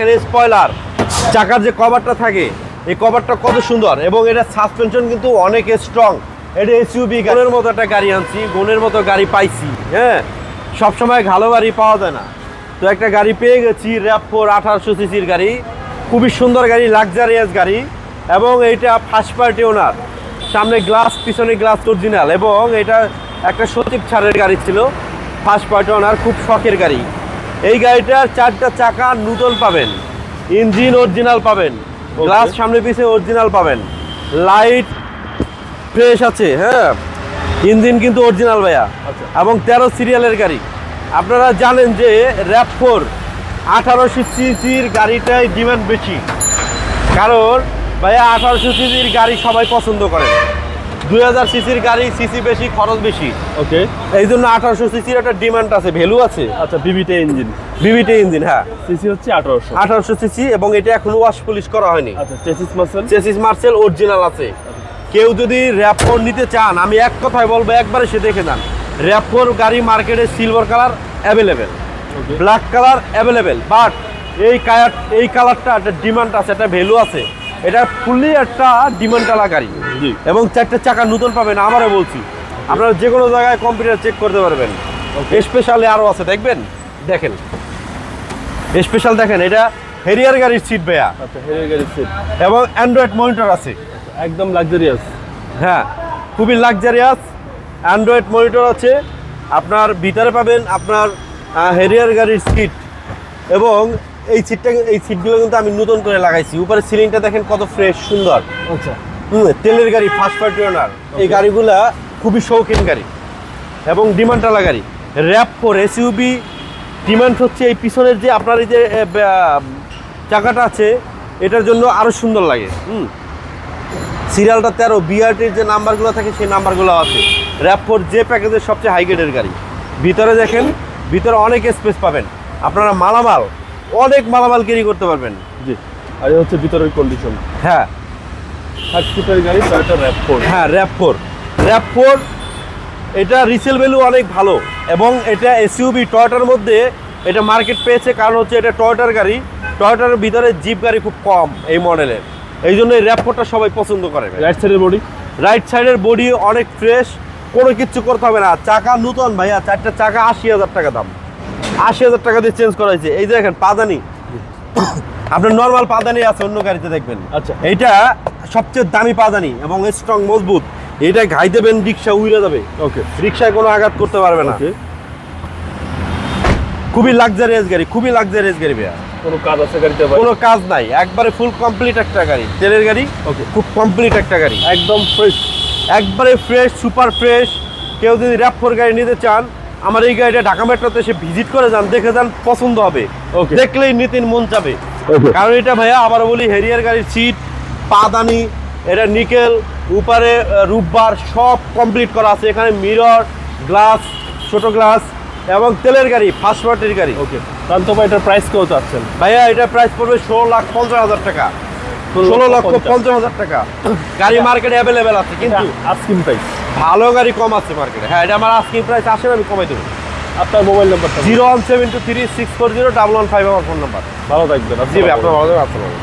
এখানে স্পয়লার চাকার যে কভারটা থাকে, এই কভারটা কত সুন্দর এবং এটা সাসপেনশন কিন্তু অনেক স্ট্রং এটা এসইউবি গুণের মতো একটা গাড়ি আনছি গুণের মতো গাড়ি পাইছি হ্যাঁ? সবসময় ভালো গাড়ি পাওয়া যায় না। তো একটা গাড়ি পেয়ে গেছি র্যাপ ফোর আঠারোশো সিসির গাড়ি। খুবই সুন্দর গাড়ি লাক্সারিয়াস গাড়ি এবং এইটা ফার্স্ট পার্টি ওনার সামনে গ্লাস পিছনে গ্লাস অরিজিনাল এবং এটা একটা সচিব ছাড়ের গাড়ি ছিল। ফার্স্ট পার্টি ওনার খুব শখের গাড়ি। এই গাড়িটার চারটা চাকা নূতন পাবেন ইঞ্জিন অরিজিনাল পাবেন গ্লাস সামনে পিছিয়ে অরিজিনাল পাবেন। লাইট ফ্রেশ আছে হ্যাঁ? ইঞ্জিন কিন্তু অরিজিনাল ভাইয়া। আচ্ছা। এবং তেরো সিরিয়ালের গাড়ি। আপনারা জানেন যে র্যাপ ফোর আঠারোশো সিসির গাড়িটাই ডিমান্ড বেশি। কারণ ভাইয়া আঠারোশো সিসির গাড়ি সবাই পছন্দ করে দুই হাজার সিসির গাড়ি সিসি বেশি খরচ বেশি। ওকে এই জন্য আঠারোশো সিসির একটা ডিমান্ড আছে ভ্যালু আছে। আচ্ছা বিবিটে ইঞ্জিন বিবিটি ইঞ্জিন হ্যাঁ। সিসি হচ্ছে আঠারোশো। আঠারোশো সিসি এবং এটা এখনও ওয়াশ পুলিশ করা হয়নি। আচ্ছা চেসিস মাসেল চেসিস মার্সেল অরিজিনাল আছে। কেউ যদি র্যাপ ফোর নিতে চান আমি এক কথায় বলব একবারে সে দেখে যান র্যাপ ফোর গাড়ি মার্কেটে silver colour available black colour available but এই কালার এই কালারটা একটা ডিমান্ড আছে একটা ভ্যালু আছে। এটা ফুললি একটা ডিমান্ডওয়ালা গাড়ি। এবং চারটে চাকা নতুন পাবেন আমারও বলছি। আপনারা যে কোনো জায়গায় কম্পিউটার চেক করতে পারবেন। স্পেশালি আরও আছে দেখবেন? দেখেন। স্পেশাল দেখেন এটা হেরিয়ার গাড়ির সিট ভাইয়া। আচ্ছা হেরের গাড়ি সিট এবং অ্যান্ড্রয়েড মনিটর আছে। একদম লাক্সারিয়াস হ্যাঁ খুবই লাক্সারিয়াস অ্যান্ড্রয়েড মনিটর আছে। আপনার ভিতরে পাবেন আপনার হেরিয়ার গাড়ির সিট এবং এই সিটটা এই সিটগুলো কিন্তু আমি নতুন করে লাগাইছি। উপরে সিলিংটা দেখেন কত ফ্রেশ সুন্দর। আচ্ছা। হুম, তেলের গাড়ি ফার্স্ট পার্টি ওনার এই গাড়িগুলা খুবই শৌখিন গাড়ি এবং ডিমান্ডওয়ালা গাড়ি। র্যাপ ফোর এসইউবি ডিমান্ড হচ্ছে এই পিছনের যে আপনার এই যে চাকাটা আছে এটার জন্য আরও সুন্দর লাগে। হুম। সিরিয়ালটা তেরো বিআরটির যে নাম্বারগুলো থাকে সেই নাম্বারগুলো আছে। র্যাপ ফোর যে প্যাকেজের সবচেয়ে হাই গ্রেডের গাড়ি। ভিতরে দেখেন ভিতরে অনেক স্পেস পাবেন। আপনারা মালামাল অনেক মালামাল ক্যারি করতে পারবেন। জি। আর হচ্ছে ভিতরের কন্ডিশন হ্যাঁ। ষাট সিটের গাড়ি টয়টা র্যাপ ফোর হ্যাঁ র্যাপ ফোর র্যাপ ফোর এটা রিসেল ভ্যালু অনেক ভালো এবং এটা এসইউবি টয়টার মধ্যে এটা মার্কেট পেয়েছে কারণ হচ্ছে এটা টয়টার গাড়ি। টয়টার ভিতরে জিপ গাড়ি খুব কম এই মডেলের এই জন্য এই র্যাপ ফোরটা সবাই পছন্দ করে। রাইট সাইডের বডি রাইট সাইডের বডি অনেক ফ্রেশ কোনো কিচ্ছু করতে হবে না। চাকা নতুন ভাইয়া চারটা চাকা আশি হাজার টাকা দাম। আশি হাজার টাকা দিয়ে চেঞ্জ করা হয়েছে এই যে দেখেন পাদানি। আপনার নর্মাল পাদানি আছে অন্য গাড়িতে দেখবেন। আচ্ছা। এইটা সবচেয়ে দামি পাদানি এবং স্ট্রং মজবুত। এটা ঘাই দেবেন রিক্সা উড়ে যাবে। ওকে রিক্সায় কোনো আঘাত করতে পারবে না। খুবই লাক্সারিয়াস গাড়ি খুবই লাক্সারিয়াস গাড়ি ভাইয়া। কোনো কাজ আছে গাড়িতে কোনো কাজ নাই। একবারে ফুল কমপ্লিট একটা গাড়ি। তেলের গাড়ি ওকে খুব কমপ্লিট একটা গাড়ি। একদম ফ্রেশ একবারে ফ্রেশ সুপার ফ্রেশ কেউ যদি র্যাপ ফোর গাড়ি নিতে চান আমার এই গাড়িটা ঢাকা মেট্রোতে এসে ভিজিট করে যান দেখে যান পছন্দ হবে. দেখলেই নিতিন মন ওকে কারণ এটা ভাইয়া আবার বলি হেরিয়ার গাড়ির সিট পাদানি এটা নিকেল উপরে রূপবার সব কমপ্লিট করা আছে। এখানে মিরর গ্লাস ছোট গ্লাস এবং তেলের গাড়ি ফার্স্ট পার্টির গাড়ি। ওকে তাহলে তো এটার প্রাইস কত চাচ্ছেন? ভাইয়া এটা প্রাইস পড়বে ষোলো লাখ পঞ্চাশ হাজার টাকা। ষোলো লক্ষ পঞ্চাশ। হাজার টাকা। গাড়ি মার্কেটে অ্যাভেলেবেল আছে কিন্তু আস্কিং প্রাইস ভালো গাড়ি কম আছে মার্কেটে হ্যাঁ এটা আমার আজকে প্রাইস আসেন আমি কমাই দেবো। আপনার মোবাইল নাম্বারটা zero one seven two three six four zero double one five আমার ফোন নাম্বার ভালো থাকবেন জি ভাই আপনার ভালো থাকবেন, আসসালামু।